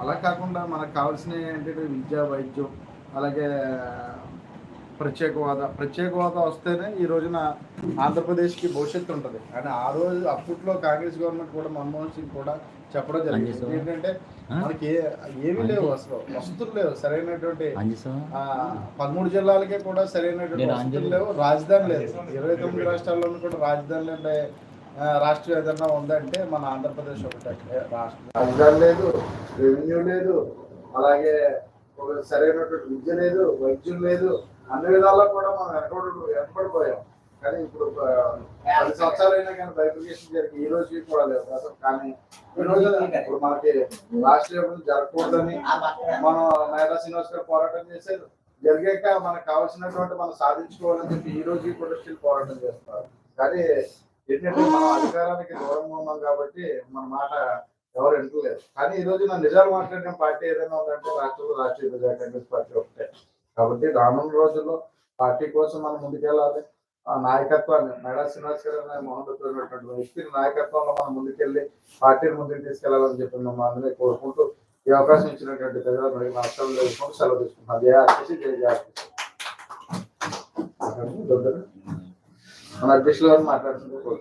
అలా కాకుండా మనకు కావాల్సినవి ఏంటంటే విద్య వైద్యం అలాగే ప్రత్యేక హోదా ప్రత్యేక హోదా వస్తేనే ఈ రోజున ఆంధ్రప్రదేశ్కి భవిష్యత్తు ఉంటుంది. అని ఆ రోజు అప్పట్లో కాంగ్రెస్ గవర్నమెంట్ కూడా మన్మోహన్ సింగ్ కూడా చెప్పడం జరిగింది. ఏంటంటే మనకి ఏమీ లేవు అసలు. వస్తువులు లేవు. సరైనటువంటి పదమూడు జిల్లాలకే కూడా సరైనటువంటి వసతులు లేవు. రాజధాని లేదు. ఇరవై తొమ్మిది రాష్ట్రాల్లోనూ కూడా రాజధాని ఉండే ఆ, రాష్ట్రం ఏదన్నా ఉందంటే మన ఆంధ్రప్రదేశ్ ఒకటే రాష్ట్రం రాజధాని లేదు రెవెన్యూ లేదు అలాగే ఒక సరైనటువంటి విద్య లేదు వైద్యం లేదు అన్ని విధాల్లో కూడా మనం ఎక్కడ వెనకబడిపోయాం. కానీ ఇప్పుడు ఒక పది సంవత్సరాలైనా కానీ బైఫికేషన్ జరిగి ఈ రోజు కూడా లేదు. అసలు కానీ ఈ రోజు ఇప్పుడు మనకి రాష్ట్ర ఎప్పుడు జరగకూడదని మనం నాయనా శ్రీనివాస్ గారు పోరాటం చేశారు. జరిగాక మనకు కావాల్సినటువంటి మనం సాధించుకోవాలని చెప్పి ఈ రోజు కూడా స్టిల్ పోరాటం చేస్తున్నారు. కానీ ఏంటంటే మనం అధికారానికి దూరంగా ఉన్నాం కాబట్టి మన మాట ఎవరు వింటలేదు. కానీ ఈ రోజు నా నిజాలు మాట్లాడిన పార్టీ ఏదైనా ఉందంటే రాష్ట్రంలో రాష్ట్రీయ ప్రజా కాంగ్రెస్ పార్టీ ఒకటే. కాబట్టి రానున్న రోజుల్లో పార్టీ కోసం మనం ముందుకెళ్ళాలి. ఆ నాయకత్వాన్ని మేడా శ్రీనివాస్ గారు అనే మహోన్నతమైనటువంటి వ్యక్తి నాయకత్వంలో మనం ముందుకెళ్ళి పార్టీని ముందుకు తీసుకెళ్ళాలని చెప్పి మేము అందరినీ కోరుకుంటూ ఈ అవకాశం ఇచ్చినటువంటి ప్రజలందరికీ నమస్కారం తెలుసుకుంటూ సెలవు తీసుకుంటున్నాం జయ? మన అధ్యక్షులు గారు మాట్లాడుతున్నారు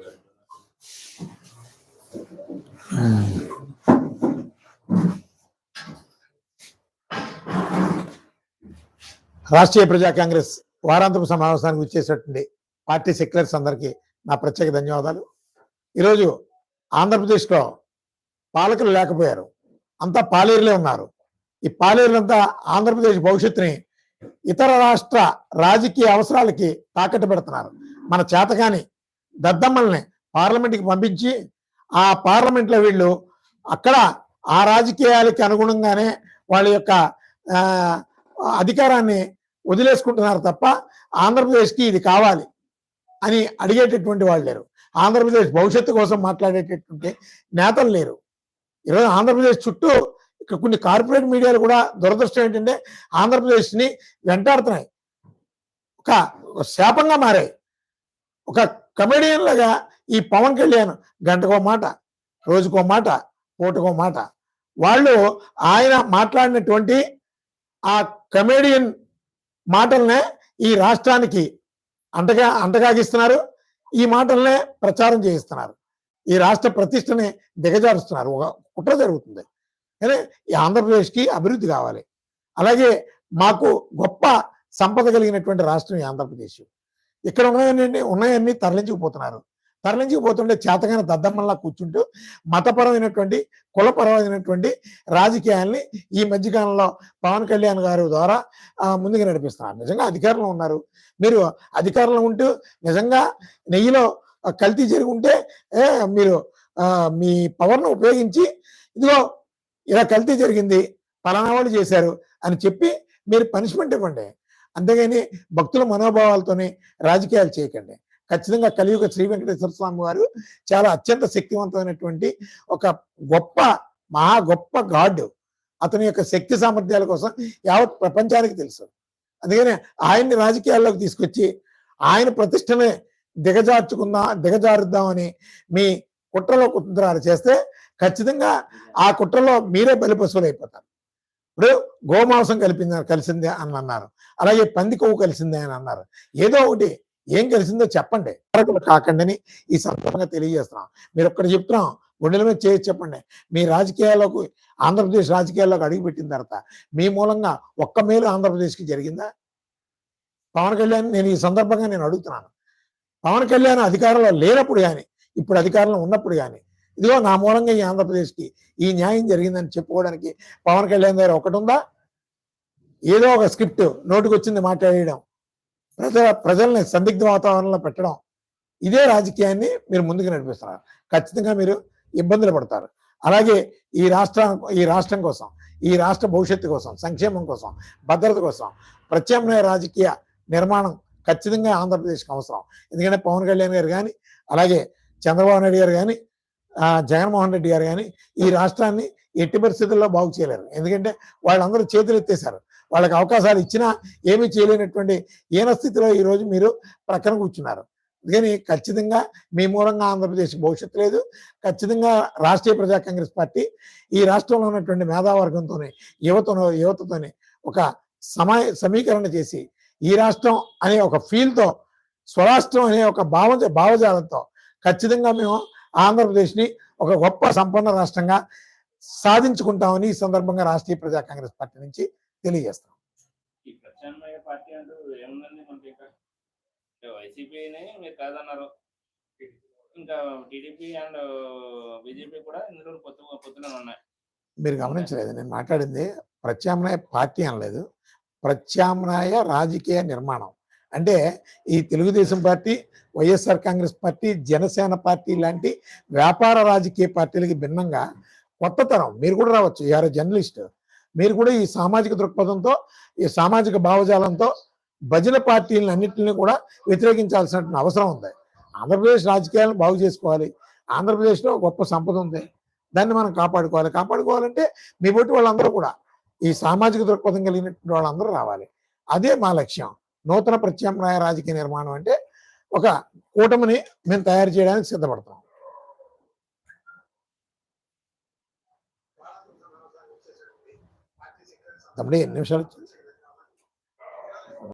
రాష్ట్రీయ ప్రజా కాంగ్రెస్ వారాంతపు సమావేశానికి వచ్చేసినటువంటి పార్టీ సెక్యులర్స్ అందరికీ నా ప్రత్యేక ధన్యవాదాలు. ఈరోజు ఆంధ్రప్రదేశ్లో పాలకులు లేకపోయారు. అంతా పాలేరులే ఉన్నారు. ఈ పాలేరులంతా ఆంధ్రప్రదేశ్ భవిష్యత్తుని ఇతర రాష్ట్ర రాజకీయ అవసరాలకి తాకట్టు పెడుతున్నారు. మన చేతకాని దద్దమ్మల్ని పార్లమెంట్కి పంపించి ఆ పార్లమెంట్లో వీళ్ళు అక్కడ ఆ రాజకీయాలకి అనుగుణంగానే వాళ్ళ యొక్క అధికారాన్ని వదిలేసుకుంటున్నారు తప్ప ఆంధ్రప్రదేశ్కి ఇది కావాలి అని అడిగేటటువంటి వాళ్ళు లేరు. ఆంధ్రప్రదేశ్ భవిష్యత్తు కోసం మాట్లాడేటటువంటి నేతలు లేరు. ఈరోజు ఆంధ్రప్రదేశ్ చుట్టూ ఇక్కడ కొన్ని కార్పొరేట్ మీడియాలు కూడా దురదృష్టం ఏంటంటే ఆంధ్రప్రదేశ్ని వెంటాడుతున్నాయి. ఒక శాపంగా మారాయి. ఒక కమెడియన్ లాగా ఈ పవన్ కళ్యాణ్ గంటకో మాట రోజుకో మాట పూటకో మాట. వాళ్ళు ఆయన మాట్లాడినటువంటి ఆ కమెడియన్ మాటలనే ఈ రాష్ట్రానికి అంటగా అంటగాగిస్తున్నారు. ఈ మాటలనే ప్రచారం చేయిస్తున్నారు. ఈ రాష్ట్ర ప్రతిష్టని దిగజారుస్తున్నారు. ఒక కుట్ర జరుగుతుంది. కానీ ఈ ఆంధ్రప్రదేశ్కి అభివృద్ధి కావాలి. అలాగే మాకు గొప్ప సంపద కలిగినటువంటి రాష్ట్రం ఈ ఆంధ్రప్రదేశ్. ఇక్కడ ఉన్నాయన్నీ ఉన్నాయన్నీ తరలించుకుపోతున్నారు. తరలించుకుపోతుంటే చేతగానే దద్దమ్మల్లా కూర్చుంటూ మతపరమైనటువంటి కులపరమైనటువంటి రాజకీయాల్ని ఈ మధ్యకాలంలో పవన్ కళ్యాణ్ గారు ద్వారా ముందుగా ముందుకు నడిపిస్తున్నారు. నిజంగా అధికారంలో ఉన్నారు. మీరు అధికారంలో ఉంటూ నిజంగా నెయ్యిలో కల్తీ జరిగి ఉంటే మీరు మీ పవర్ను ఉపయోగించి ఇదిగో ఇలా కల్తీ జరిగింది పలానా వాళ్ళు చేశారు అని చెప్పి మీరు పనిష్మెంట్ ఇవ్వండి. అంతేగాని భక్తుల మనోభావాలతోనే రాజకీయాలు చేయకండి. ఖచ్చితంగా కలియుగ శ్రీ వెంకటేశ్వర స్వామి వారు చాలా అత్యంత శక్తివంతమైనటువంటి ఒక గొప్ప మహా గొప్ప గాడ్. అతని యొక్క శక్తి సామర్థ్యాల కోసం యావత్ ప్రపంచానికి తెలుసు. అందుకని ఆయన్ని రాజకీయాల్లోకి తీసుకొచ్చి ఆయన ప్రతిష్టని దిగజార్చుకుందాం దిగజారుద్దామని మీ కుట్రలో కుతంత్రాలు చేస్తే ఖచ్చితంగా ఆ కుట్రలో మీరే బలిపశువులు అయిపోతారు ఇప్పుడు గోమాంసం కలిపింది కలిసిందే అని అన్నారు. అలాగే పంది కొవ్వు కలిసిందే అని అన్నారు. ఏదో ఒకటి ఏం కలిసిందో చెప్పండి. అరకులు కాకండి ఈ సందర్భంగా తెలియజేస్తున్నాం. మీరు ఒక్కటి చెప్తున్నాం గుండెల మీద చేసి చెప్పండి. మీ రాజకీయాల్లోకి ఆంధ్రప్రదేశ్ రాజకీయాల్లోకి అడుగుపెట్టిన తర్వాత మీ మూలంగా ఒక్క మేలు ఆంధ్రప్రదేశ్కి జరిగిందా? పవన్ కళ్యాణ్ నేను ఈ సందర్భంగా నేను అడుగుతున్నాను. పవన్ కళ్యాణ్ అధికారంలో లేనప్పుడు కానీ ఇప్పుడు అధికారంలో ఉన్నప్పుడు కానీ ఇదిగో నా మూలంగా ఈ ఆంధ్రప్రదేశ్కి ఈ న్యాయం జరిగిందని చెప్పుకోవడానికి పవన్ కళ్యాణ్ గారు ఒకటి ఉందా? ఏదో ఒక స్క్రిప్ట్ నోటికి వచ్చింది మాట్లాడేయడం. ప్రజల ప్రజల్ని సందిగ్ధ వాతావరణంలో పెట్టడం. ఇదే రాజకీయాన్ని మీరు ముందుకు నడిపిస్తున్నారు ఖచ్చితంగా మీరు ఇబ్బందులు పడతారు. అలాగే ఈ రాష్ట్ర ఈ రాష్ట్రం కోసం ఈ రాష్ట్ర భవిష్యత్తు కోసం సంక్షేమం కోసం భద్రత కోసం ప్రత్యామ్నాయ రాజకీయ నిర్మాణం ఖచ్చితంగా ఆంధ్రప్రదేశ్కి అవసరం. ఎందుకంటే పవన్ కళ్యాణ్ గారు కానీ అలాగే చంద్రబాబు నాయుడు గారు కానీ జగన్మోహన్ రెడ్డి గారు కానీ ఈ రాష్ట్రాన్ని ఎట్టి పరిస్థితుల్లో బాగు చేయలేరు. ఎందుకంటే వాళ్ళందరూ చేతులు ఎత్తేశారు. వాళ్ళకి అవకాశాలు ఇచ్చినా ఏమీ చేయలేనటువంటి ఈన స్థితిలో ఈ రోజు మీరు ప్రక్కన కూర్చున్నారు. అందుకని ఖచ్చితంగా మీ మూలంగా ఆంధ్రప్రదేశ్ భవిష్యత్తు లేదు. ఖచ్చితంగా రాష్ట్రీయ ప్రజా కాంగ్రెస్ పార్టీ ఈ రాష్ట్రంలో ఉన్నటువంటి మేధావర్గంతోనే యువతను యువతతోనే ఒక సమయ సమీకరణ చేసి ఈ రాష్ట్రం అనే ఒక ఫీల్తో స్వరాష్ట్రం అనే ఒక భావ భావజాలంతో ఖచ్చితంగా మేము ఆంధ్రప్రదేశ్ని ఒక గొప్ప సంపన్న రాష్ట్రంగా సాధించుకుంటామని ఈ సందర్భంగా రాష్ట్రీయ ప్రజా కాంగ్రెస్ పార్టీ నుంచి తెలియజేస్తాం ఇంకా టీడీపీ అండ్ బీజేపీ కూడా ఇందులో పొత్తు పొత్తులో ఉన్నాయి. మీరు గమనించలేదు నేను మాట్లాడింది ప్రత్యామ్నాయ పార్టీ అనలేదు. ప్రత్యామ్నాయ రాజకీయ నిర్మాణం. అంటే ఈ Telugu Desam party YSR Congress party Janasena party లాంటి వ్యాపార రాజకీయ పార్టీలకి భిన్నంగా కొత్త తరం మీరు కూడా రావచ్చు యారు జర్నలిస్ట్ మీరు కూడా ఈ సామాజిక దృక్పథంతో ఈ సామాజిక భావజాలంతో భజన పార్టీలను అన్నింటినీ కూడా వ్యతిరేకించాల్సిన అవసరం ఉంది. ఆంధ్రప్రదేశ్ రాజకీయాలను బాగు చేసుకోవాలి. ఆంధ్రప్రదేశ్లో గొప్ప సంపద ఉంది. దాన్ని మనం కాపాడుకోవాలి. కాపాడుకోవాలంటే మీ బట్టి వాళ్ళందరూ కూడా ఈ సామాజిక దృక్పథం కలిగినటువంటి వాళ్ళందరూ రావాలి. అదే మా లక్ష్యం. నూతన ప్రత్యామ్నాయ రాజకీయ నిర్మాణం అంటే ఒక కూటమిని మేము తయారు చేయడానికి సిద్ధపడతాం. తమ్ముడు ఎన్ని నిమిషాలు వచ్చింది